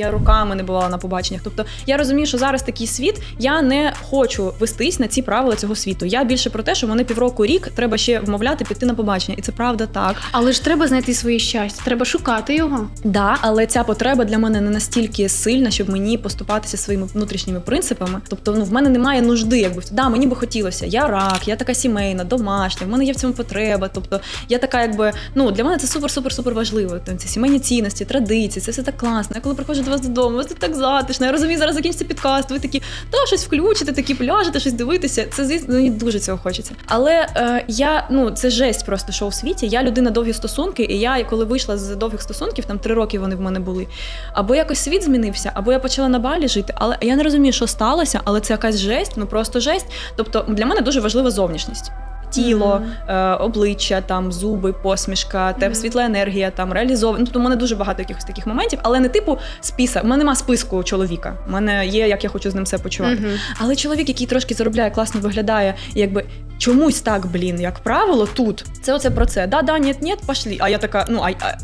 Я роками не бувала на побаченнях. Тобто я розумію, що зараз такий світ. Я не хочу вестись на ці правила цього світу. Я більше про те, що мене півроку рік треба ще вмовляти піти на побачення, і це правда так. Але ж треба знайти своє щастя, треба шукати його. Да, але ця потреба для мене не настільки сильна, щоб мені поступатися своїми внутрішніми принципами. Тобто, ну в мене немає нужди, якби да, мені би хотілося. Я рак, я така сімейна, домашня, в мене є в цьому потреба. Тобто, я така, якби ну для мене це супер, супер, супер важливо. Там ці сімейні цінності, традиції, це все так класно. Я коли приходжу вас додому, ви тут так затишно. Я розумію, зараз закінчиться підкаст. Ви такі, та щось включите, такі пляжете, щось дивитися. Це звісно, мені дуже цього хочеться. Але е, я ну це жесть просто що у світі. Я людина довгі стосунки, і я коли вийшла з довгих стосунків, там три роки вони в мене були. Або якось світ змінився, або я почала на балі жити. Але я не розумію, що сталося, але це якась жесть, ну просто жесть. Тобто для мене дуже важлива зовнішність. Тіло, е, обличчя, там зуби, посмішка, те світла енергія, там реалізовано. Ну, тобто, у мене дуже багато якихось таких моментів, але не типу списа. У мене нема списку чоловіка. У мене є, як я хочу з ним все почувати. Але чоловік, який трошки заробляє, класно виглядає, і якби чомусь так, блін, як правило, тут. Це оце про це. Да, да, ні, ні, пошли. А я така, ну а, а